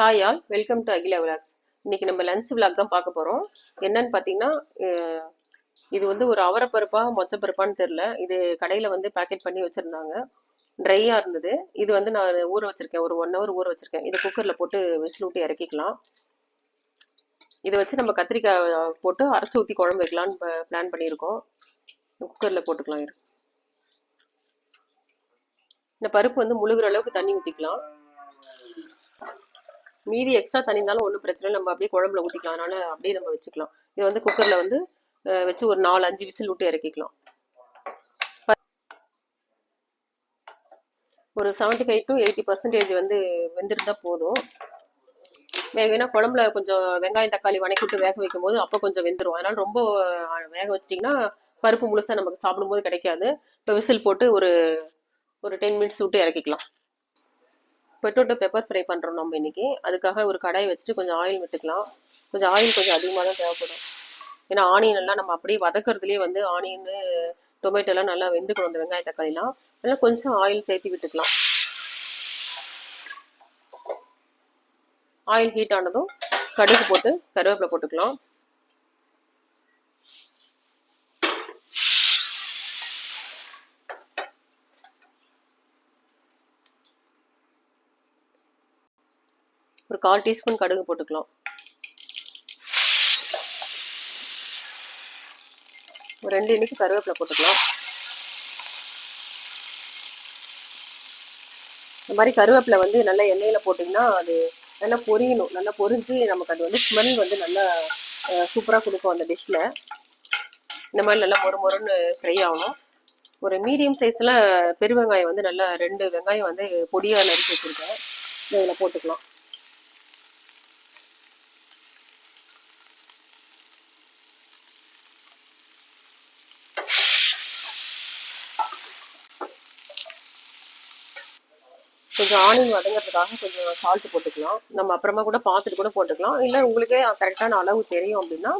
Hi all welcome to Akila vlogs இன்னைக்கு நம்ம lunch vlog தான் பார்க்க போகிறோம் என்னன்னு பார்த்தீங்கன்னா இது வந்து ஒரு அவரப்பருப்பா மொச்சப்பருப்பான்னு தெரில இது கடையில் வந்து பேக்கெட் பண்ணி வச்சுருந்தாங்க. ட்ரையாக இருந்தது. இது வந்து நான் ஊற வச்சுருக்கேன். ஒரு ஒன் ஹவர் ஊற வச்சுருக்கேன். இது குக்கரில் போட்டு விசில் விட்டு இறக்கிக்கலாம். இதை வச்சு நம்ம கத்திரிக்காய் போட்டு அரைச்சி ஊற்றி குழம்பு வைக்கலான்னு பிளான் பண்ணியிருக்கோம். குக்கரில் போட்டுக்கலாம் இந்த பருப்பு வந்து முழுகிற அளவுக்கு தண்ணி ஊற்றிக்கலாம் மீதி எக்ஸ்ட்ரா தண்ணி இருந்தாலும் ஒன்றும் பிரச்சனை இல்லை. நம்ம அப்படியே குழம்புல ஊற்றிக்கலாம் அதனால அப்படியே நம்ம வச்சுக்கலாம். இது வந்து குக்கரில் வந்து வச்சு ஒரு நாலு அஞ்சு விசில் விட்டு இறக்கிக்கலாம். ஒரு seventy five to eighty percentage வந்து வெந்திருந்தால் போதும். வேகனா குழம்புல கொஞ்சம் வெங்காயம் தக்காளி வணக்கிட்டு வேக வைக்கும் போது அப்போ கொஞ்சம் வெந்துடும் அதனால் ரொம்ப வேக வச்சிட்டிங்கன்னா பருப்பு முழுசாக நமக்கு சாப்பிடும்போது கிடைக்காது. இப்போ விசில் போட்டு ஒரு ஒரு டென் மினிட்ஸ் விட்டு இறக்கிக்கலாம். பொட்டோட்டோ பெப்பர் ஃப்ரை பண்ணுறோம் நம்ம இன்றைக்கி அதுக்காக ஒரு கடாய் வச்சுட்டு கொஞ்சம் ஆயில் விட்டுக்கலாம். கொஞ்சம் ஆயில் கொஞ்சம் அதிகமாக தான் தேவைப்படும். ஏன்னா ஆனியன் எல்லாம் நம்ம அப்படியே வதக்குறதுலேயே வந்து ஆனியன் டொமேட்டோ எல்லாம் நல்லா வெந்துக்கணும் அந்த வெங்காய தக்காளிலாம். அதனால கொஞ்சம் ஆயில் சேர்த்து விட்டுக்கலாம். ஆயில் ஹீட் ஆனதும் கடுகு போட்டு கருவேப்பிலை போட்டுக்கலாம். ஒரு கால் டீஸ்பூன் கடுகு போட்டுக்கலாம். ஒரு ரெண்டு இனிக்கு கருவேப்பிலை போட்டுக்கலாம். இந்த மாதிரி கருவேப்பிலை வந்து நல்லா எண்ணெயில் போட்டிங்கன்னா அது நல்லா பொரியணும். நல்லா பொரிஞ்சு நமக்கு அது வந்து ஸ்மெல் வந்து நல்லா சூப்பராக கொடுக்கும் அந்த டிஷ்ஷில் இந்த மாதிரி நல்லா மொறு மொறுன்னு ஃப்ரை ஆகணும். ஒரு மீடியம் சைஸில் பெரு வெங்காயம் வந்து நல்லா ரெண்டு வெங்காயம் வந்து பொடியாக நறுக்கி வச்சுருக்கேன். இதில் போட்டுக்கலாம். கொஞ்சம் ஆனியன் வதங்கிறதுக்காக கொஞ்சம் சால்ட் போட்டுக்கலாம். நம்ம அப்புறமா கூட பார்த்துட்டு கூட போட்டுக்கலாம். இல்லை உங்களுக்கே கரெக்டான அளவு தெரியும் அப்படின்னா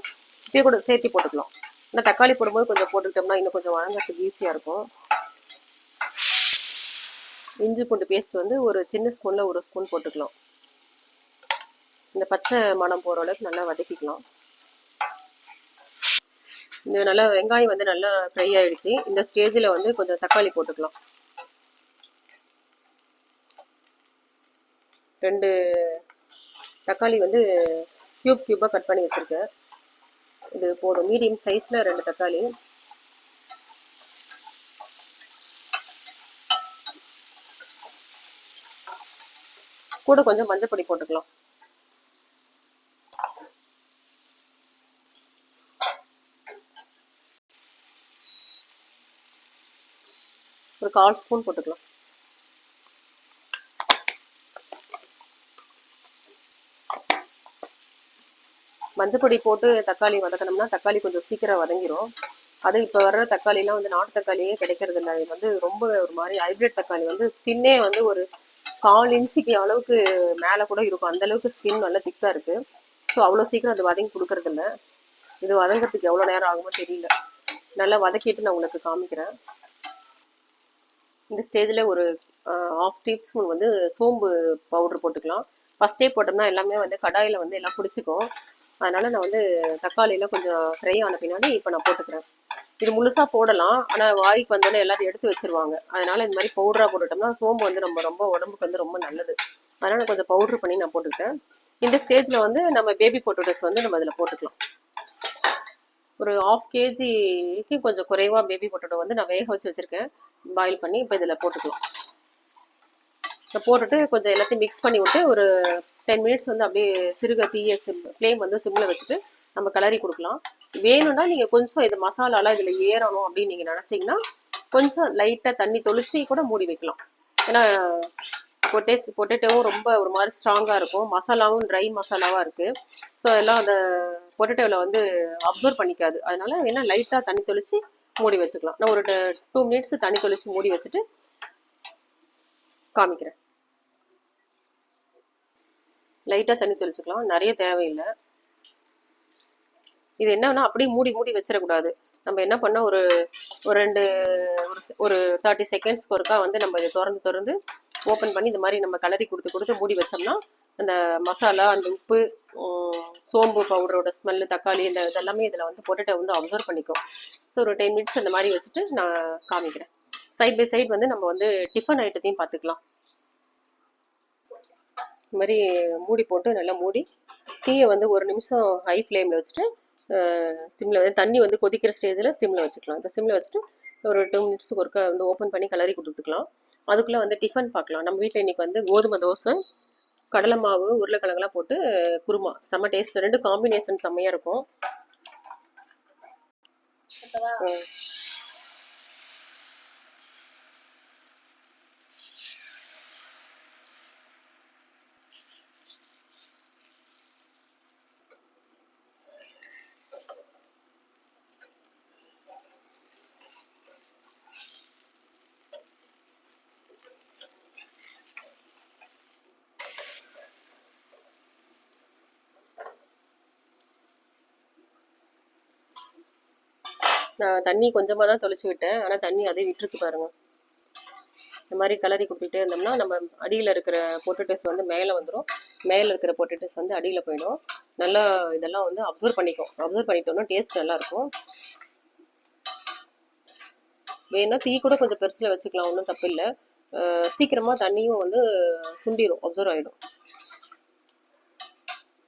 இப்பயே கூட சேர்த்து போட்டுக்கலாம். இல்லை தக்காளி போடும்போது கொஞ்சம் போட்டுக்கிட்டோம்னா இன்னும் கொஞ்சம் வதங்கிறதுக்கு ஈஸியாக இருக்கும். இஞ்சி பூண்டு பேஸ்ட் வந்து ஒரு சின்ன ஸ்பூனில் ஒரு ஸ்பூன் போட்டுக்கலாம். இந்த பச்சை மனம் போகிற அளவுக்கு நல்லா வதக்கிக்கலாம். இந்த நல்லா வெங்காயம் வந்து நல்லா ஃப்ரை ஆயிடுச்சு. இந்த ஸ்டேஜில் வந்து கொஞ்சம் தக்காளி போட்டுக்கலாம். ரெண்டு தக்காளி வந்து க்யூப் க்யூப்பாக கட் பண்ணி வச்சுருக்கேன். இது போதும். மீடியம் சைஸில் ரெண்டு தக்காளி. கூட கொஞ்சம் மஞ்சள் பொடி போட்டுக்கலாம். ஒரு கால் ஸ்பூன் போட்டுக்கலாம். மஞ்சப்பொடி போட்டு தக்காளி வதக்கணும்னா தக்காளி கொஞ்சம் சீக்கிரம் வதங்கிரும். அது இப்போ வர்ற தக்காளிலாம் வந்து நாட்டு தக்காளியே கிடைக்கிறது இல்லை இது வந்து ரொம்ப ஒரு மாதிரி ஹைப்ரிட் தக்காளி. வந்து ஸ்கின்னே வந்து ஒரு கால் இன்ச்சுக்கு அளவுக்கு மேலே கூட இருக்கும். அந்த அளவுக்கு ஸ்கின் நல்லா திக்காக இருக்கு. ஸோ அவ்வளோ சீக்கிரம் அது வதங்கி கொடுக்கறதில்ல. இது வதங்கிறதுக்கு எவ்வளோ நேரம் ஆகுமோ தெரியல. நல்லா வதக்கிட்டு நான் உங்களுக்கு காமிக்கிறேன். இந்த ஸ்டேஜில் ஒரு ஆஃப் டீஸ்பூன் வந்து சோம்பு பவுடர் போட்டுக்கலாம். ஃபஸ்ட்டே போட்டோம்னா எல்லாமே வந்து கடாயில் வந்து எல்லாம் பிடிச்சிக்கும். அதனால நான் வந்து தக்காளியெல்லாம் கொஞ்சம் ஃப்ரை ஆன பின்னாடி இப்போ நான் போட்டுக்கிறேன். இது முழுசாக போடலாம். ஆனால் வாய்க்கு வந்தோடனே எல்லாரும் எடுத்து வச்சிருவாங்க. அதனால இந்த மாதிரி பவுடராக போட்டுட்டோம்னா சோம்பு வந்து நம்ம ரொம்ப உடம்புக்கு வந்து ரொம்ப நல்லது. அதனால கொஞ்சம் பவுடர் பண்ணி நான் போட்டுக்கிட்டேன். இந்த ஸ்டேஜில் வந்து நம்ம பேபி பொட்டோட்டோஸ் வந்து நம்ம அதில் போட்டுக்கலாம். ஒரு ஆஃப் கேஜிக்கு கொஞ்சம் குறைவாக பேபி பொட்டோட்டோ வந்து நான் வேக வச்சு வச்சுருக்கேன். பாயில் பண்ணி இப்போ இதில் போட்டுக்கலாம். போட்டுட்டு கொஞ்சம் எல்லாத்தையும் மிக்ஸ் பண்ணி விட்டு ஒரு டென் மினிட்ஸ் வந்து அப்படியே சிறுக தீய சிம் ஃப்ளேம் வந்து சிம்மில் வச்சுட்டு நம்ம கிளறி கொடுக்கலாம். வேணும்னா நீங்கள் கொஞ்சம் இது மசாலாலாம் இதில் ஏறணும் அப்படின்னு நீங்கள் நினச்சிங்கன்னா கொஞ்சம் லைட்டாக தண்ணி தொளிச்சு கூட மூடி வைக்கலாம். ஏன்னா பொட்டேஸ் பொட்டேட்டோவும் ரொம்ப ஒரு மாதிரி ஸ்ட்ராங்காக இருக்கும். மசாலாவும் ட்ரை மசாலாவாக இருக்குது ஸோ எல்லாம் அந்த பொட்டேட்டோவில் வந்து அப்சர்வ் பண்ணிக்காது. அதனால வேணால் லைட்டாக தண்ணி தொளிச்சு மூடி வச்சுக்கலாம். நான் ஒரு டூ மினிட்ஸ் தண்ணி தொளிச்சு மூடி வச்சுட்டு காமிக்கிறேன். லைட்டாக தண்ணி தெளிச்சுக்கலாம். நிறைய தேவையில்லை. இது என்னன்னா அப்படியே மூடி மூடி வச்சிடக்கூடாது. நம்ம என்ன பண்ணோம்? ஒரு ஒரு ரெண்டு ஒரு ஒரு தேர்ட்டி செகண்ட்ஸ்க்கு ஒருக்கா வந்து நம்ம இதை திறந்து திறந்து ஓப்பன் பண்ணி இந்த மாதிரி நம்ம கலரி கொடுத்து கொடுத்து மூடி வச்சோம்னா அந்த மசாலா அந்த உப்பு சோம்பு பவுடரோட ஸ்மெல்லு தக்காளி இந்த இதெல்லாமே இதில் வந்து பொட்டேட்டோ வந்து அப்சர்வ் பண்ணிக்கும். ஸோ ஒரு டென் மினிட்ஸ் அந்த மாதிரி வச்சுட்டு நான் காமிக்கிறேன். சைட் பை சைடு வந்து நம்ம வந்து டிஃபன் ஐட்டத்தையும் பார்த்துக்கலாம் இந்த மாதிரி மூடி போட்டு நல்லா மூடி டீயை வந்து ஒரு நிமிஷம் ஹை ஃப்ளேமில் வச்சுட்டு சிம்மில் வந்து தண்ணி வந்து கொதிக்கிற ஸ்டேஜில் சிம்மில் வச்சுக்கலாம். இப்போ சிம்மில் வச்சுட்டு ஒரு டூ மினிட்ஸுக்கு ஒருக்கா வந்து ஓப்பன் பண்ணி கலரி கொடுத்துக்கலாம். அதுக்குள்ளே வந்து டிஃபன் பார்க்கலாம் நம்ம வீட்டில் இன்னைக்கு வந்து கோதுமை தோசை கடலை மாவு உருளைக்கிழங்குலாம் போட்டு குருமா. செம்ம டேஸ்ட் ரெண்டு காம்பினேஷன் செம்மையாக இருக்கும். நான் தண்ணி கொஞ்சமாக தான் தொலைச்சி விட்டேன். ஆனால் தண்ணி அதே விட்டுருக்கு பாருங்கள் இந்த மாதிரி கலரி கொடுத்துட்டே இருந்தோம்னா நம்ம அடியில் இருக்கிற பொட்டேட்டோஸ் வந்து மேலே வந்துடும் மேலே இருக்கிற பொட்டேட்டோஸ் வந்து அடியில் போயிடும். நல்லா இதெல்லாம் வந்து அப்சர்வ் பண்ணிக்கும். அப்சர்வ் பண்ணிட்டோம்னா டேஸ்ட் நல்லாயிருக்கும் வேணால் வேணா கூட கொஞ்சம் பெருசில் வச்சுக்கலாம். ஒன்றும் தப்பு இல்லை. சீக்கிரமாக தண்ணியும் வந்து சுண்டிடும் அப்சர்வ் ஆகிடும்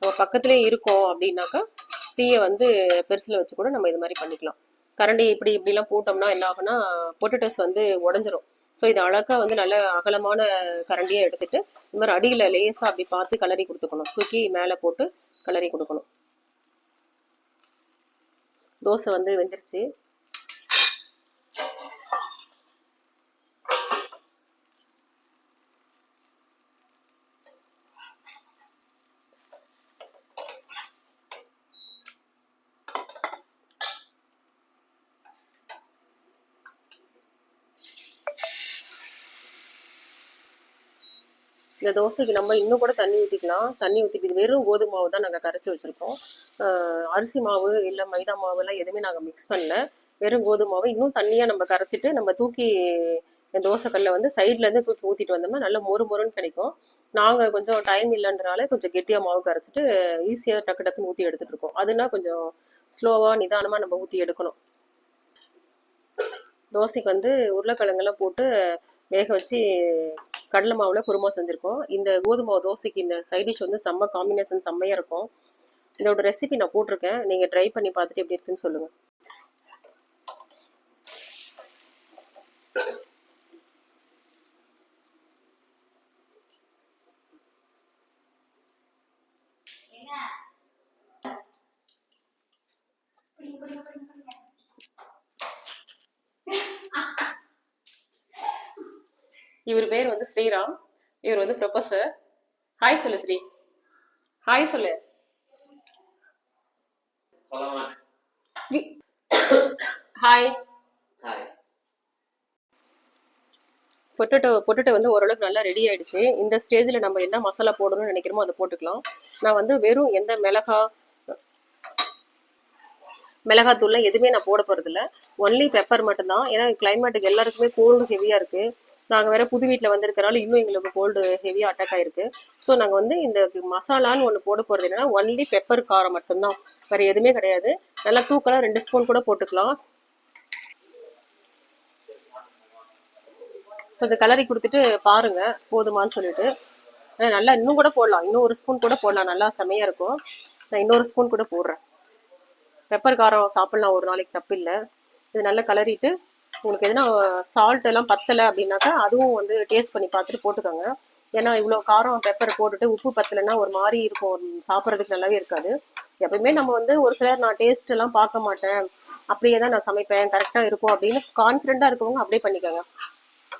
நம்ம பக்கத்துலேயே இருக்கோம் அப்படின்னாக்கா டீயை வந்து பெருசில் வச்சு கூட நம்ம இது மாதிரி பண்ணிக்கலாம். கரண்டி இப்படி இப்படிலாம் போட்டோம்னா என்ன ஆகுனா பொட்டேட்டோஸ் வந்து உடஞ்சிரும். ஸோ இது அழகா வந்து நல்ல அகலமான கரண்டியாக எடுத்துட்டு இந்த மாதிரி அடியில் லேசாக அப்படி பார்த்து கலரி கொடுத்துக்கணும். தூக்கி மேலே போட்டு கலரி கொடுக்கணும். தோசை வந்து வெந்துருச்சு. இந்த தோசைக்கு நம்ம இன்னும் கூட தண்ணி ஊற்றிக்கலாம் தண்ணி ஊற்றிட்டு இது வெறும் கோதுமை மாவு தான் நாங்கள் கரைச்சி வச்சுருக்கோம். அரிசி மாவு இல்லை மைதா மாவுலாம் எதுவுமே நாங்கள் மிக்ஸ் பண்ணல. வெறும் கோதுமை மாவு. இன்னும் தண்ணியாக நம்ம கரைச்சிட்டு நம்ம தூக்கி தோசைக்கல்ல வந்து சைட்லேருந்து தூக்கி ஊற்றிட்டு வந்தோம்னா நல்லா மொறு மொறுன்னு கிடைக்கும். நாங்கள் கொஞ்சம் டைம் இல்லைன்றனால கொஞ்சம் கெட்டியாக மாவு கரைச்சிட்டு ஈஸியாக டக்கு டக்குன்னு ஊற்றி எடுத்துட்டு இருக்கோம். அதுனா கொஞ்சம் ஸ்லோவாக நிதானமாக நம்ம ஊற்றி எடுக்கணும். தோசைக்கு வந்து உருளைக்கிழங்கெல்லாம் போட்டு வேக வச்சு கடலை மாவில் குருமா செஞ்சுருக்கோம். இந்த கோதுமை மாவு தோசைக்கு இந்த சைடிஷ் வந்து செம்ம காம்பினேஷன் செம்மையாக இருக்கும். இதோட ரெசிபி நான் போட்டிருக்கேன். நீங்கள் ட்ரை பண்ணி பார்த்துட்டு எப்படி இருக்குன்னு சொல்லுங்கள் இவர் பேர் வந்து ஸ்ரீராம். இவர் வந்து ப்ரொஃபஸர் ஹாய் சொல்லு ஸ்ரீ. ஹாய் சொல்லு. ஹாய் ஹாய் பொட்டேட்டோ பொட்டேட்டோ வந்து ஓரளவுக்கு நல்லா ரெடி ஆயிடுச்சு. இந்த ஸ்டேஜில் நம்ம என்ன மசாலா போடணும்னு நினைக்கிறோமோ அதை போட்டுக்கலாம். நான் வந்து வெறும் எந்த மிளகா மிளகாத்தூள்லாம் எதுவுமே நான் போட போகிறதில்ல ஒன்லி பெப்பர் மட்டும்தான். ஏன்னா கிளைமேட்டுக்கு எல்லாருக்குமே கோல்டு ஹெவியாக இருக்குது நாங்கள் வேற புது வீட்டில் வந்திருக்கனால இன்னும் எங்களுக்கு கோல்டு ஹெவியாக அட்டாக் ஆயிருக்கு. ஸோ நாங்கள் வந்து இந்த மசாலான்னு ஒன்று போட போகிறது என்னன்னா ஒன்லி பெப்பர் காரம் மட்டும்தான். வேறு எதுவுமே கிடையாது. நல்லா தூக்கலாம் ரெண்டு ஸ்பூன் கூட போட்டுக்கலாம். கொஞ்சம் கலரி கொடுத்துட்டு பாருங்க போதுமான்னு சொல்லிட்டு. நல்லா இன்னும் கூட போடலாம். இன்னும் ஒரு ஸ்பூன் கூட போடலாம். நல்லா செமையாக இருக்கும். நான் இன்னொரு ஸ்பூன் கூட போடுறேன். பெப்பர் காரம் சாப்பிட்லாம். ஒரு நாளைக்கு தப்பு இல்லை இது நல்லா கலரிட்டு உங்களுக்கு எதுனா சால்ட் எல்லாம் பத்தலை அப்படின்னாக்கா அதுவும் வந்து டேஸ்ட் பண்ணி பார்த்துட்டு போட்டுக்கோங்க. ஏன்னா இவ்வளோ காரம் பெப்பர் போட்டுட்டு உப்பு பத்தலைன்னா ஒரு மாதிரி இருக்கும். சாப்பிட்றதுக்கு நல்லாவே இருக்காது. எப்பயுமே நம்ம வந்து ஒரு சிலர் நான் டேஸ்ட் எல்லாம் பார்க்க மாட்டேன். அப்படியே தான் நான் சமைப்பேன். கரெக்டாக இருக்கும் அப்படின்னு கான்ஃபிடென்ட்டாக இருக்கவங்க அப்படியே பண்ணிக்கோங்க.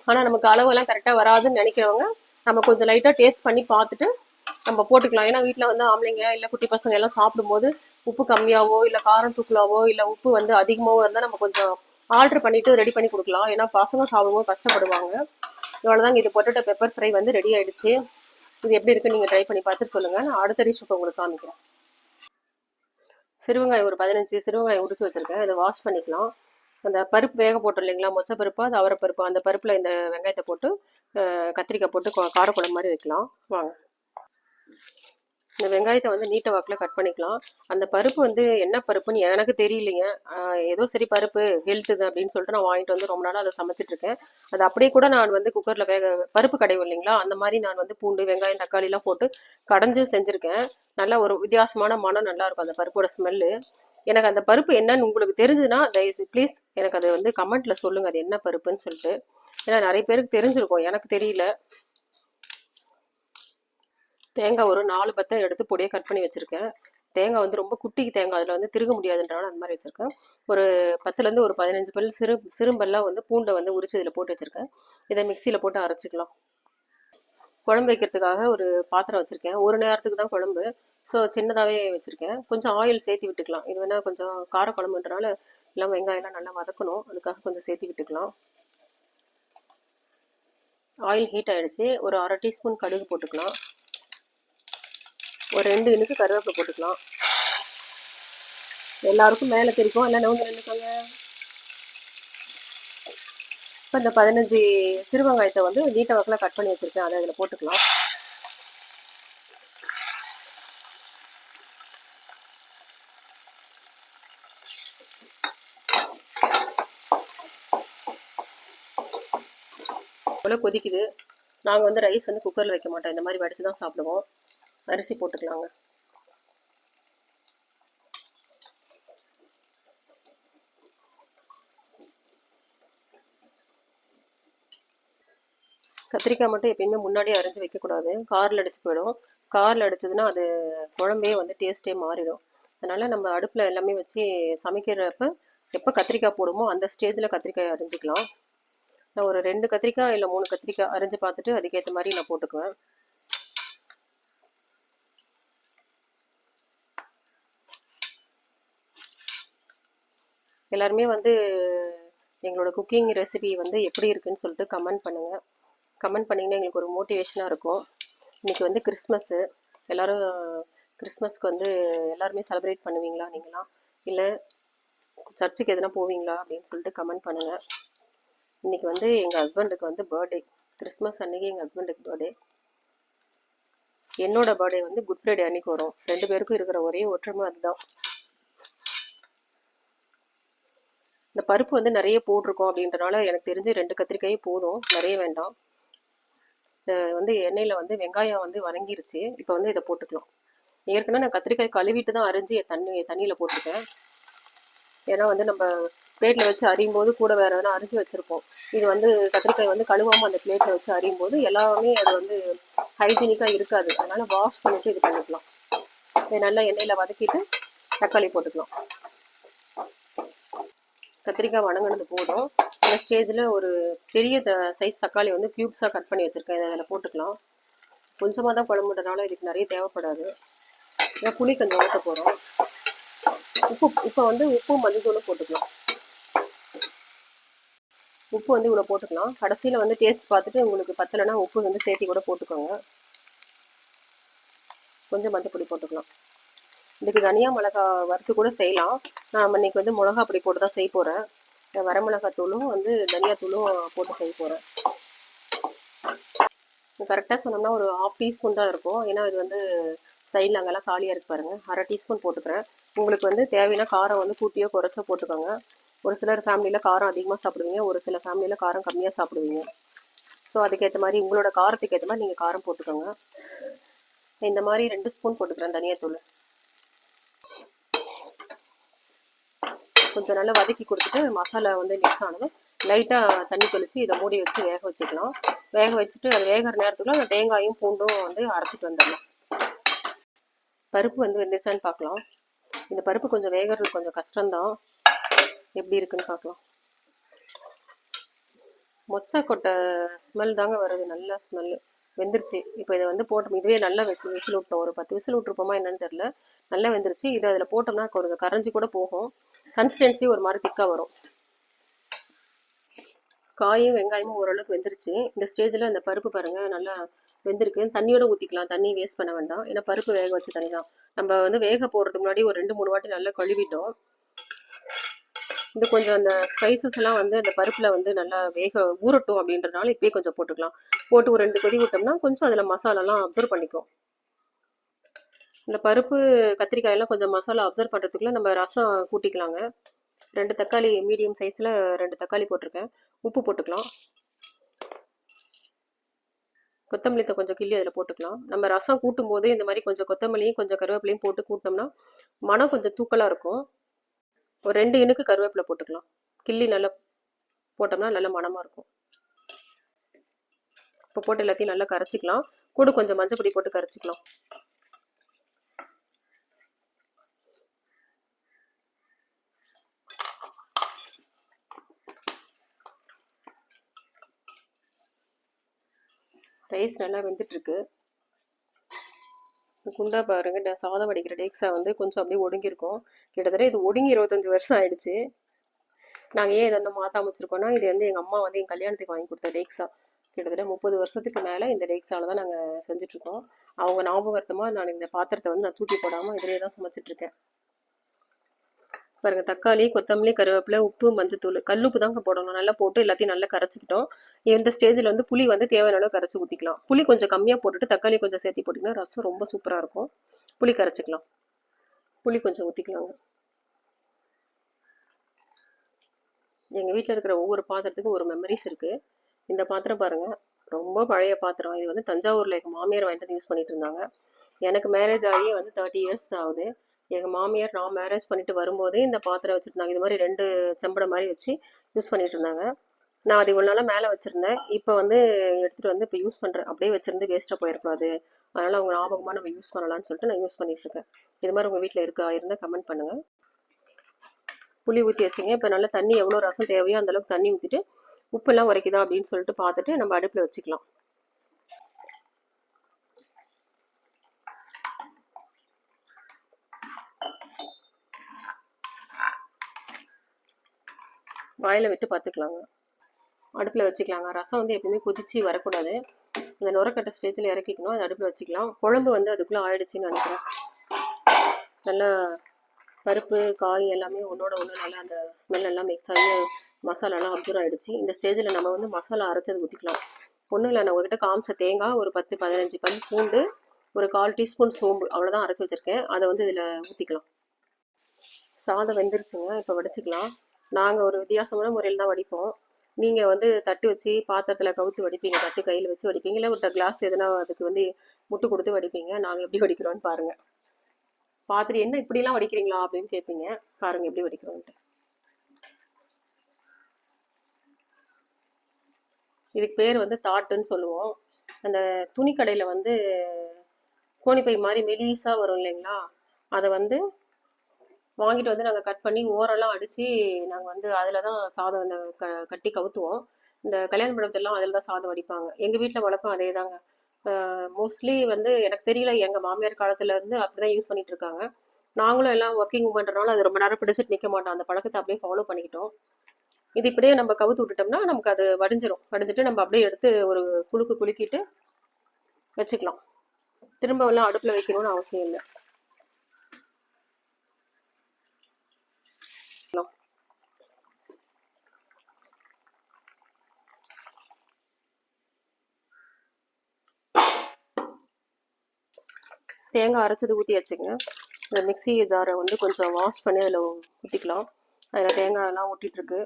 ஆனால் நமக்கு அளவெல்லாம் கரெக்டாக வராதுன்னு நினைக்கிறவங்க நம்ம கொஞ்சம் லைட்டாக டேஸ்ட் பண்ணி பார்த்துட்டு நம்ம போட்டுக்கலாம். ஏன்னா வீட்டில் வந்து ஆம்பளைங்க இல்லை குட்டி பசங்க எல்லாம் சாப்பிடும்போது உப்பு கம்மியாவோ இல்லை காரம் தூக்கலாவோ இல்லை உப்பு வந்து அதிகமாகவோ இருந்தால் நம்ம கொஞ்சம் ஆர்டர் பண்ணிட்டு ரெடி பண்ணி கொடுக்கலாம். ஏன்னா பசங்க சாப்பிடும்போது கஷ்டப்படுவாங்க. இவ்வளோதாங்க இது பொட்டேட்டோ பெப்பர் ஃப்ரை வந்து ரெடி ஆயிடுச்சு. இது எப்படி இருக்குன்னு நீங்கள் ட்ரை பண்ணி பார்த்துட்டு சொல்லுங்கள் நான் அடுத்த டிஷ் உங்களுக்கு காமிக்கிறேன். சிறுவங்காயம் ஒரு பதினஞ்சு சிறுவங்காயம் உரிச்சு வச்சிருக்கேன். இதை வாஷ் பண்ணிக்கலாம். அந்த பருப்பு வேக போட்டோம் இல்லைங்களா? மொச்சை பருப்பு அது அவரை பருப்பு. அந்த பருப்பில் இந்த வெங்காயத்தை போட்டு கத்திரிக்காய் போட்டு காரக்குழம்பு மாதிரி வைக்கலாம். வாங்க. இந்த வெங்காயத்தை வந்து நீட்ட வாக்கில் கட் பண்ணிக்கலாம். அந்த பருப்பு வந்து என்ன பருப்புன்னு எனக்கு தெரியலைங்க. ஏதோ சரி பருப்பு ஹெல்த்து அப்படின்னு சொல்லிட்டு நான் வாங்கிட்டு வந்து ரொம்ப நாளாக அதை சமைச்சிட்டு இருக்கேன். அது அப்படியே கூட நான் வந்து குக்கரில் வேக பருப்பு கடைவோம் இல்லைங்களா? அந்த மாதிரி நான் வந்து பூண்டு வெங்காயம் தக்காளிலாம் போட்டு கடைஞ்சு செஞ்சுருக்கேன். நல்ல ஒரு வித்தியாசமான மனம் நல்லா இருக்கும் அந்த பருப்போட ஸ்மெல்லு எனக்கு அந்த பருப்பு என்னன்னு உங்களுக்கு தெரிஞ்சுதுன்னா தயவுசு ப்ளீஸ் எனக்கு அதை வந்து கமெண்ட்டில் சொல்லுங்கள் அது என்ன பருப்புன்னு சொல்லிட்டு. ஏன்னா நிறைய பேருக்கு தெரிஞ்சிருக்கும். எனக்கு தெரியல. தேங்காய் ஒரு நாலு பத்தை எடுத்து பொடியை கட் பண்ணி வச்சுருக்கேன். தேங்காய் வந்து ரொம்ப குட்டி தேங்காய் அதில் வந்து திருக முடியாதுன்றனால அந்த மாதிரி வச்சுருக்கேன். ஒரு பத்துலேருந்து ஒரு பதினஞ்சு பல் சிறு சிறும்பெல்லாம் வந்து பூண்டை வந்து உரிச்சு இதில் போட்டு வச்சுருக்கேன். இதை மிக்சியில் போட்டு அரைச்சிக்கலாம். குழம்பு வைக்கிறதுக்காக ஒரு பாத்திரம் வச்சுருக்கேன். ஒரு நேரத்துக்கு தான் குழம்பு. ஸோ சின்னதாகவே வச்சுருக்கேன். கொஞ்சம் ஆயில் சேர்த்து விட்டுக்கலாம். இது வேணால் கொஞ்சம் கார குழம்புன்றனால எல்லாம் வெங்காயம்லாம் நல்லா வதக்கணும். அதுக்காக கொஞ்சம் சேர்த்து விட்டுக்கலாம். ஆயில் ஹீட் ஆகிடுச்சி ஒரு அரை டீஸ்பூன் கடுகு போட்டுக்கலாம். ஒரு ரெண்டு இனுக்கு கருவேப்பிலை போட்டுக்கலாம். எல்லாருக்கும் மேலே தெரிக்கும். எல்லாம் நவுந்து நின்றுக்காங்க இப்போ இந்த பதினஞ்சு சிறுவங்காயத்தை வந்து நீட்ட வாக்கில் கட் பண்ணி வச்சிருக்கேன். அதை அதில் போட்டுக்கலாம். அவ்வளோ கொதிக்குது. நாங்கள் வந்து ரைஸ் வந்து குக்கரில் வைக்க மாட்டோம். இந்த மாதிரி வடித்து தான் சாப்பிடுவோம். அரிசி போட்டுக்கலாங்க. கத்திரிக்காய் மட்டும் எப்பயுமே முன்னாடியே அரைஞ்சி வைக்கக்கூடாது. காரில் அடிச்சு போயிடும். காரில் அடிச்சதுன்னா அது குழம்பே வந்து டேஸ்ட்டே மாறிடும். அதனால நம்ம அடுப்பில் எல்லாமே வச்சு சமைக்கிறப்ப எப்போ கத்திரிக்காய் போடுமோ அந்த ஸ்டேஜில் கத்திரிக்காய் அரிஞ்சிக்கலாம். நான் ஒரு ரெண்டு கத்திரிக்காய் இல்லை மூணு கத்திரிக்காய் அரிஞ்சு பார்த்துட்டு அதுக்கேற்ற மாதிரி நான் போட்டுக்குவேன். எல்லாருமே வந்து எங்களோட குக்கிங் ரெசிபி வந்து எப்படி இருக்குன்னு சொல்லிட்டு கமெண்ட் பண்ணுங்கள் கமெண்ட் பண்ணிங்கன்னா எங்களுக்கு ஒரு மோட்டிவேஷனாக இருக்கும். இன்றைக்கி வந்து கிறிஸ்மஸ்ஸு எல்லோரும் கிறிஸ்மஸ்க்கு வந்து எல்லாருமே செலிப்ரேட் பண்ணுவீங்களா நீங்களாம் இல்லை சர்ச்சுக்கு எதனா போவீங்களா அப்படின்னு சொல்லிட்டு கமெண்ட் பண்ணுங்கள் இன்றைக்கி வந்து எங்கள் ஹஸ்பண்டுக்கு வந்து பர்த்டே கிறிஸ்மஸ் அன்றைக்கி எங்கள் ஹஸ்பண்டுக்கு பர்த்டே என்னோடய பர்த்டே வந்து குட் ஃப்ரைடே அன்றைக்கி வரும். ரெண்டு பேருக்கும் இருக்கிற ஒரே ஒற்றுமை அதுதான். இந்த பருப்பு வந்து நிறைய போட்டிருக்கோம் அப்படின்றனால எனக்கு தெரிஞ்சு ரெண்டு கத்திரிக்காயே போதும். நிறைய வேண்டாம். வந்து எண்ணெயில் வந்து வெங்காயம் வந்து வதங்கிருச்சு. இப்போ வந்து இதை போட்டுக்கலாம். ஏற்கனவே நான் கத்திரிக்காய் கழுவிட்டு தான் அரிஞ்சு தண்ணி தண்ணியில் போட்டிருக்கேன். ஏன்னா வந்து நம்ம பிளேட்டில் வச்சு அரியும் போது கூட வேறு எதனா அரிஞ்சு வச்சுருப்போம். இது வந்து கத்திரிக்காய் வந்து கழுவாமல் அந்த பிளேட்டில் வச்சு அறியும் போது எல்லாமே அது வந்து ஹைஜீனிக்காக இருக்காது. அதனால் வாஷ் பண்ணிவிட்டு இது பண்ணிக்கலாம். இதை நல்லா எண்ணெயில் வதக்கிட்டு தக்காளி போட்டுக்கலாம். கத்திரிக்காய் வணங்கினது போதும். இந்த ஸ்டேஜில் ஒரு பெரிய சைஸ் தக்காளி வந்து க்யூப்ஸாக கட் பண்ணி வச்சுருக்கேன். இதை அதில் போட்டுக்கலாம். கொஞ்சமாக தான் குழம்புன்றனால இதுக்கு நிறைய தேவைப்படாது. ஏன்னா புளி கொஞ்சம் ஊற்ற போகிறோம் உப்பு இப்போ வந்து உப்பு மஞ்சத்தூளும் போட்டுக்கலாம். உப்பு வந்து இவ்வளோ போட்டுக்கலாம். கடைசியில் வந்து டேஸ்ட் பார்த்துட்டு உங்களுக்கு பத்தலைன்னா உப்பு வந்து சேர்த்தி கூட போட்டுக்கோங்க. கொஞ்சம் மஞ்சப்பொடி போட்டுக்கலாம். இதுக்கு தனியா மிளகா வறுத்து கூட செய்யலாம். நான் இன்னைக்கு வந்து மிளகா பொடி போட்டு தான் செய்ய போகிறேன் வரமிளகாய் தூளும் வந்து தனியாத்தூளும் போட்டு செய்ய போகிறேன் கரெக்டாக சொன்னோம்னா ஒரு ஹாஃப் டீஸ்பூன் தான் இருக்கும். ஏன்னா இது வந்து சைடில் அங்கெல்லாம் காலியாக இருக்கு பாருங்கள் அரை டீஸ்பூன் போட்டுக்கிறேன். உங்களுக்கு வந்து தேவையான காரம் வந்து கூட்டியோ குறைச்சோ போட்டுக்கோங்க. ஒரு சிலர் ஃபேமிலியில் காரம் அதிகமாக சாப்பிடுவீங்க. ஒரு சில ஃபேமிலியில் காரம் கம்மியாக சாப்பிடுவீங்க. ஸோ அதுக்கேற்ற மாதிரி உங்களோட காரத்துக்கு ஏற்ற மாதிரி நீங்கள் காரம் போட்டுக்கோங்க. இந்த மாதிரி ரெண்டு ஸ்பூன் போட்டுக்கிறேன் தனியாத்தூள். கொஞ்சம் நல்லா வதக்கி கொடுத்துட்டு மசாலா வந்து மிக்ஸ் ஆனதும் லைட்டாக தண்ணி தெளித்து இதை மூடி வச்சு வேக வச்சுக்கலாம். வேக வச்சுட்டு அது வேகிற நேரத்துக்குள்ள அந்த தேங்காயும் பூண்டும் வந்து அரைச்சிட்டு வந்துடலாம். பருப்பு வந்து வெந்துச்சான்னு பார்க்கலாம். இந்த பருப்பு கொஞ்சம் வேகிறது கொஞ்சம் கஷ்டம்தான். எப்படி இருக்குன்னு பார்க்கலாம். மொச்சை கொட்டை ஸ்மெல் தாங்க வருது. நல்ல ஸ்மெல்லு வெந்துருச்சு. இப்போ இதை வந்து போட்டோம். இதுவே நல்லா விசில் விசில் விட்டோம் ஒரு பத்து விசில் விட்டுருப்போமா என்னன்னு தெரில நல்லா வெந்துருச்சு. இதை அதில் போட்டோம்னா கொஞ்சம் கரைஞ்சி கூட போகும். கன்சிஸ்டன்சி ஒரு மாதிரி திக்காக வரும். காயும் வெங்காயமும் ஓரளவுக்கு வெந்துருச்சு. இந்த ஸ்டேஜில் இந்த பருப்பு பாருங்கள் நல்லா வெந்திருக்கு. தண்ணியோட ஊற்றிக்கலாம் தண்ணி வேஸ்ட் பண்ண வேண்டாம். ஏன்னா பருப்பு வேக வச்ச தண்ணி தான். நம்ம வந்து வேக போடுறதுக்கு முன்னாடி ஒரு ரெண்டு மூணு வாட்டி நல்லா கழுவிட்டோம். இந்த கொஞ்சம் அந்த ஸ்பைசஸ் எல்லாம் வந்து அந்த பருப்பில் வந்து நல்லா வேக ஊறட்டும் அப்படின்றனால இப்பயே கொஞ்சம் போட்டுக்கலாம். போட்டு ஒரு ரெண்டு கொதி விட்டோம்னா கொஞ்சம் அதில் மசாலாலாம் அப்சர்வ் பண்ணிக்கும் இந்த பருப்பு கத்திரிக்காயெல்லாம் கொஞ்சம் மசாலா அப்சர்வ் பண்ணுறதுக்குள்ளே நம்ம ரசம் கூட்டிக்கலாங்க. ரெண்டு தக்காளி மீடியம் சைஸில் ரெண்டு தக்காளி போட்டிருக்கேன். உப்பு போட்டுக்கலாம். கொத்தமல்லி கொஞ்சம் கிள்ளி அதில் போட்டுக்கலாம். நம்ம ரசம் கூட்டும் போது இந்த மாதிரி கொஞ்சம் கொத்தமல்லியும் கொஞ்சம் கருவேப்பிலையும் போட்டு கூட்டினோம்னா மனம் கொஞ்சம் தூக்கலாக இருக்கும். ஒரு ரெண்டு இனுக்கு கருவேப்பிலை போட்டுக்கலாம். கிள்ளி நல்லா போட்டோம்னா நல்ல மணமாக இருக்கும். இப்போ போட்டு எல்லாத்தையும் நல்லா கரைச்சிக்கலாம். கூட கொஞ்சம் மஞ்சள் பொடி போட்டு கரைச்சிக்கலாம். ரைஸ் நல்லா வெந்துட்டுருக்கு. குண்டா பாருங்க. நான் சாதம் வடிக்கிற டேக்ஸா வந்து கொஞ்சம் அப்படியே ஒடுங்கியிருக்கும். கிட்டத்தட்ட இது ஒடுங்கி இருபத்தஞ்சு வருஷம் ஆயிடுச்சு. நாங்கள் ஏன் இதை வந்து மாற்றாம வச்சிருக்கோம்னா இது வந்து எங்கள் அம்மா வந்து என் கல்யாணத்துக்கு வாங்கி கொடுத்த டேக்ஸா. கிட்டத்தட்ட முப்பது வருஷத்துக்கு மேலே இந்த டேக்ஸால தான் நாங்கள் செஞ்சுட்ருக்கோம் அவங்க ஞாபகார்த்தமாக நான் இந்த பாத்திரத்தை வந்து நான் தூக்கி போடாமல் இதிலே தான் சமைச்சிட்ருக்கேன் பாருங்கள் தக்காளி கொத்தமல்லி கருவேப்பிலை உப்பு மஞ்சத்தூள் கல்லுப்பு தாங்க போடணும். நல்லா போட்டு எல்லாத்தையும் நல்லா கரைச்சிக்கிட்டோம். இந்த ஸ்டேஜில் வந்து புளி வந்து தேவையான அளவு கரைச்சி ஊற்றிக்கலாம் புளி கொஞ்சம் கம்மியாக போட்டுட்டு தக்காளி கொஞ்சம் சேர்த்து போட்டிங்கன்னா ரசம் ரொம்ப சூப்பராக இருக்கும். புளி கரைச்சிக்கலாம். புளி கொஞ்சம் ஊற்றிக்கலாங்க எங்கள் வீட்டில் இருக்கிற ஒவ்வொரு பாத்திரத்துக்கும் ஒரு மெமரிஸ் இருக்குது இந்த பாத்திரம் பாருங்கள் ரொம்ப பழைய பாத்திரம். இது வந்து தஞ்சாவூரில் எங்கள் மாமியார் வாங்கிட்டு யூஸ் பண்ணிகிட்டு இருந்தாங்க. எனக்கு மேரேஜ் ஆகி வந்து தேர்ட்டி இயர்ஸ் ஆகுது. எங்கள் மாமியார் நான் மேரேஜ் பண்ணிட்டு வரும்போதே இந்த பாத்திரம் வச்சுருந்தாங்க. இது மாதிரி ரெண்டு செம்படை மாதிரி வச்சு யூஸ் பண்ணிட்டு இருந்தாங்க. நான் அது இவ்வளோ நாளாக மேலே வச்சுருந்தேன். இப்போ வந்து எடுத்துகிட்டு வந்து இப்போ யூஸ் பண்ணுறேன் அப்படியே வச்சுருந்து வேஸ்ட்டாக போயிடக்கூடாது. அதனால் அவங்க ஞாபகமாக நம்ம யூஸ் பண்ணலாம்னு சொல்லிட்டு நான் யூஸ் பண்ணிகிட்டு இருக்கேன். இது மாதிரி உங்கள் வீட்டில் இருக்கா? இருந்தால் கமெண்ட் பண்ணுங்கள் புளி ஊற்றி வச்சுங்க. இப்போ நல்லா தண்ணி எவ்வளோ ரசம் தேவையோ அந்தளவுக்கு தண்ணி ஊற்றிட்டு உப்பெல்லாம் உரைக்குதா அப்படின்னு சொல்லிட்டு பார்த்துட்டு நம்ம அடுப்பில் வச்சுக்கலாம். வாயில் விட்டு பார்த்துக்கலாங்க அடுப்பில் வச்சுக்கலாங்க. ரசம் வந்து எப்பவுமே கொதிச்சு வரக்கூடாது. இந்த நுரக்கட்ட ஸ்டேஜில் இறக்கிக்கணும். அது அடுப்பில் வச்சுக்கலாம். குழம்பு வந்து அதுக்குள்ளே ஆயிடுச்சுன்னு நினைக்கிறேன். நல்லா பருப்பு காய் எல்லாமே ஒன்றோட ஒன்று நல்லா அந்த ஸ்மெல் எல்லாம் மிக்ஸ் ஆகி மசாலாலாம் அப்சர்வ் ஆகிடுச்சு இந்த ஸ்டேஜில் நம்ம வந்து மசாலா அரைச்சது ஊற்றிக்கலாம் ஒன்றும் இல்லை நான் உங்ககிட்ட காமிச்ச தேங்காய் ஒரு பத்து பதினஞ்சு பல் பூண்டு ஒரு கால் டீஸ்பூன் சோம்பு அவ்வளோதான் அரைச்சி வச்சுருக்கேன். அதை வந்து இதில் ஊற்றிக்கலாம் சாதம் வெந்துருச்சுங்க. இப்போ வடிச்சுக்கலாம். நாங்கள் ஒரு வித்தியாசமான முறையில் தான் வடிப்போம். நீங்கள் வந்து தட்டு வச்சு பாத்திரத்தில் கவுத்து வடிப்பீங்க. தட்டு கையில் வச்சு வடிப்பீங்க. இல்லை ஒரு கிளாஸ் எதுனா அதுக்கு வந்து முட்டு கொடுத்து வடிப்பீங்க. நாங்கள் எப்படி வடிக்கிறோன்னு பாருங்கள் பார்த்துட்டு என்ன இப்படிலாம் வடிக்கிறீங்களா? அப்படின்னு கேட்பீங்க பாருங்கள் எப்படி வடிக்கிறோன்ட்டு. இதுக்கு பேர் வந்து தாட்டுன்னு சொல்லுவோம். அந்த துணி கடையில் வந்து கோணிப்பை மாதிரி மெலிசாக வரும் இல்லைங்களா? அதை வந்து வாங்கிட்டு வந்து நாங்கள் கட் பண்ணி ஓரெல்லாம் அடித்து நாங்கள் வந்து அதில் தான் சாதம் அந்த க கட்டி கவுத்துவோம். இந்த கல்யாண மண்டபத்தெல்லாம் அதில் தான் சாதம் வடிப்பாங்க எங்கள் வீட்டில் வழக்கம் அதே தாங்க மோஸ்ட்லி வந்து எனக்கு தெரியல எங்கள் மாமியார் காலத்துல இருந்து அப்படிதான் யூஸ் பண்ணிட்டு இருக்காங்க. நாங்களும் எல்லாம் ஒர்க்கிங் பண்ணுறதுனால அது ரொம்ப நேரம் பிடிச்சிட்டு நிற்க மாட்டோம். அந்த பழக்கத்தை அப்படியே ஃபாலோ பண்ணிக்கிட்டோம். இது இப்படியே நம்ம கவுத்து விட்டுட்டோம்னா நமக்கு அது வடிஞ்சிரும். வடிஞ்சிட்டு நம்ம அப்படியே எடுத்து ஒரு குலுக்கு குலுக்கிட்டு வச்சுக்கலாம். திரும்ப எல்லாம் அடுப்பில் வைக்கணும்னு அவசியம் இல்லை. தேங்காய் அரைச்சது ஊற்றி வச்சுங்க. இந்த மிக்ஸி ஜாரை வந்து கொஞ்சம் வாஷ் பண்ணி அதில் ஊற்றிக்கலாம் அதில் தேங்காயெல்லாம் ஊட்டிகிட்ருக்கு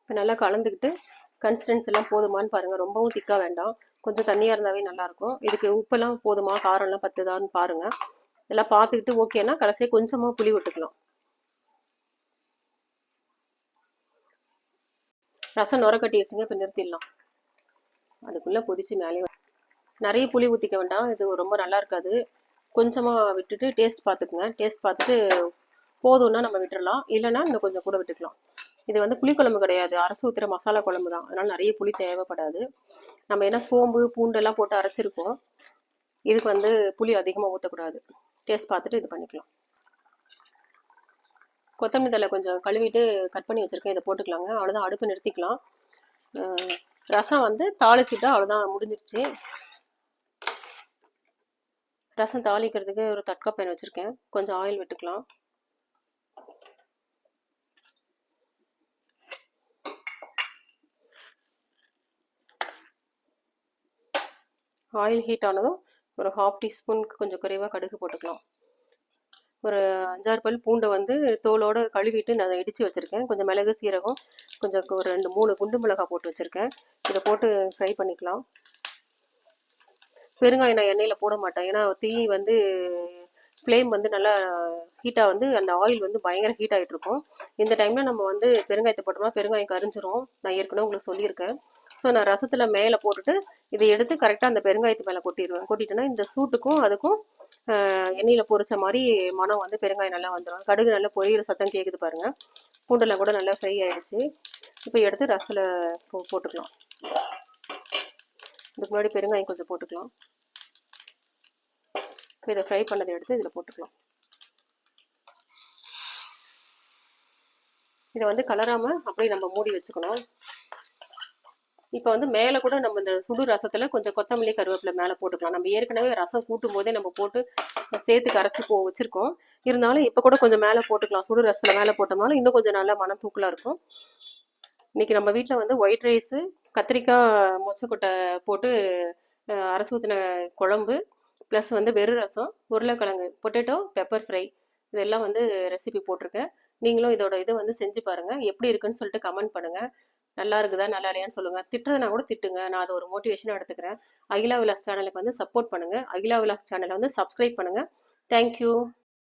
இப்போ நல்லா கலந்துக்கிட்டு கன்சிஸ்டன்ஸ் எல்லாம் போதுமான்னு பாருங்கள் ரொம்பவும் திக்காக வேண்டாம். கொஞ்சம் தண்ணியாக இருந்தாவே நல்லாயிருக்கும் இதுக்கு உப்பெல்லாம் போதுமா? காரம்லாம் பத்துதான்னு பாருங்கள் எல்லாம் பார்த்துக்கிட்டு ஓகேன்னா கடைசியாக கொஞ்சமாக புளி விட்டுக்கலாம். ரசம் நுர கட்டி வச்சுங்க இப்போ நிறுத்திடலாம். அதுக்குள்ளே கொதிச்சு மேலே நிறைய புளி ஊற்றிக்க வேண்டாம். இது ரொம்ப நல்லா இருக்காது. கொஞ்சமாக விட்டுட்டு டேஸ்ட் பார்த்துக்குங்க. டேஸ்ட் பார்த்துட்டு போதும்னா நம்ம விட்டுடலாம் இல்லைன்னா இன்னும் கொஞ்சம் கூட விட்டுக்கலாம். இது வந்து புளிக்குழம்பு கிடையாது. அரசு ஊற்றுற மசாலா குழம்பு தான். அதனால் நிறைய புளி தேவைப்படாது. நம்ம என்ன சோம்பு பூண்டெல்லாம் போட்டு அரைச்சிருக்கோம். இதுக்கு வந்து புளி அதிகமாக ஊற்றக்கூடாது டேஸ்ட் பார்த்துட்டு இது பண்ணிக்கலாம். கொத்தமல்லி தலை கொஞ்சம் கழுவிட்டு கட் பண்ணி வச்சுருக்கேன். இதை போட்டுக்கலாங்க. அவ்வளோதான் அடுப்பு நிறுத்திக்கலாம். ரசம் வந்து தாளிச்சிட்டா அவ்வளோதான் முடிஞ்சிருச்சு. ரசம் தாளிக்கிறதுக்கு ஒரு தட்கப்பையன் வச்சுருக்கேன். கொஞ்சம் ஆயில் விட்டுக்கலாம். ஆயில் ஹீட் ஆனதும் ஒரு ஹாஃப் டீஸ்பூனுக்கு கொஞ்சம் குறைவாக கடுகு போட்டுக்கலாம். ஒரு அஞ்சாறு பல் பூண்டை வந்து தோலோடு கழுவிட்டு நான் இடித்து வச்சுருக்கேன். கொஞ்சம் மிளகு சீரகம் கொஞ்சம் ஒரு ரெண்டு மூணு குண்டு மிளகாய் போட்டு வச்சுருக்கேன். இதை போட்டு ஃப்ரை பண்ணிக்கலாம். பெருங்காயம் நான் எண்ணெயில் போட மாட்டேன். ஏன்னா தீ வந்து ஃப்ளேம் வந்து நல்லா ஹீட்டாக வந்து அந்த ஆயில் வந்து பயங்கர ஹீட் ஆகிட்டு இருக்கும். இந்த டைமில் நம்ம வந்து பெருங்காயத்தை போட்டோம்னா பெருங்காயம் கரிஞ்சிரும். நான் ஏற்கனவே உங்களுக்கு சொல்லியிருக்கேன். ஸோ நான் ரசத்தில் மேலே போட்டுட்டு இதை எடுத்து கரெக்டாக அந்த பெருங்காயத்து மேலே கொட்டிடுவேன். கொட்டிட்டேன்னா இந்த சூட்டுக்கும் அதுக்கும் எண்ணெயில் பொறிச்ச மாதிரி மனம் வந்து பெருங்காயம் நல்லா வந்துடும் கடுகு நல்லா பொரியிற சத்தம் கேட்குது பாருங்கள் பூண்டெல்லாம் கூட நல்லா ஃப்ரை ஆகிடுச்சு இப்போ எடுத்து ரசத்தில் போ போட்டுக்கலாம். இதுக்கு முன்னாடி பெருங்காயம் கொஞ்சம் போட்டுக்கலாம். இப்போ இதை ஃப்ரை பண்ணதை எடுத்து இதில் போட்டுக்கலாம். இதை வந்து கலராமல் அப்படியே நம்ம மூடி வச்சுக்கணும். இப்போ வந்து மேலே கூட நம்ம இந்த சுடு ரசத்தில் கொஞ்சம் கொத்தமல்லி கருவேப்பிலை மேலே போட்டுக்கலாம். நம்ம ஏற்கனவே ரசம் கூட்டும் போதே நம்ம போட்டு சேர்த்து கரைச்சி போ வச்சுருக்கோம். இருந்தாலும் இப்போ கூட கொஞ்சம் மேலே போட்டுக்கலாம். சுடு ரசத்தில் மேலே போட்டோம்னாலும் இன்னும் கொஞ்சம் நல்லா மனம் தூக்கலாக இருக்கும். இன்றைக்கி நம்ம வீட்டில் வந்து ஒயிட் ரைஸு கத்திரிக்காய் மொச்சக்கொட்டை போட்டு அரைச்சி ஊற்றின குழம்பு ப்ளஸ் வந்து வெறும் ரசம் உருளைக்கிழங்கு பொட்டேட்டோ பெப்பர் ஃப்ரை இதெல்லாம் வந்து ரெசிபி போட்டிருக்கேன். நீங்களும் இதோட இது வந்து செஞ்சு பாருங்கள் எப்படி இருக்குன்னு சொல்லிட்டு கமெண்ட் பண்ணுங்கள் நல்லா இருக்குதா நல்லா இல்லையான்னு சொல்லுங்கள் திட்டுறதுனா கூட திட்டுங்க. நான் அதை ஒரு மோட்டிவேஷனாக எடுத்துக்கிறேன். அகிலா விலாஸ் சேனலுக்கு வந்து சப்போர்ட் பண்ணுங்கள் அகிலா விலாஸ் சேனலை வந்து சப்ஸ்கிரைப் பண்ணுங்கள் தேங்க்யூ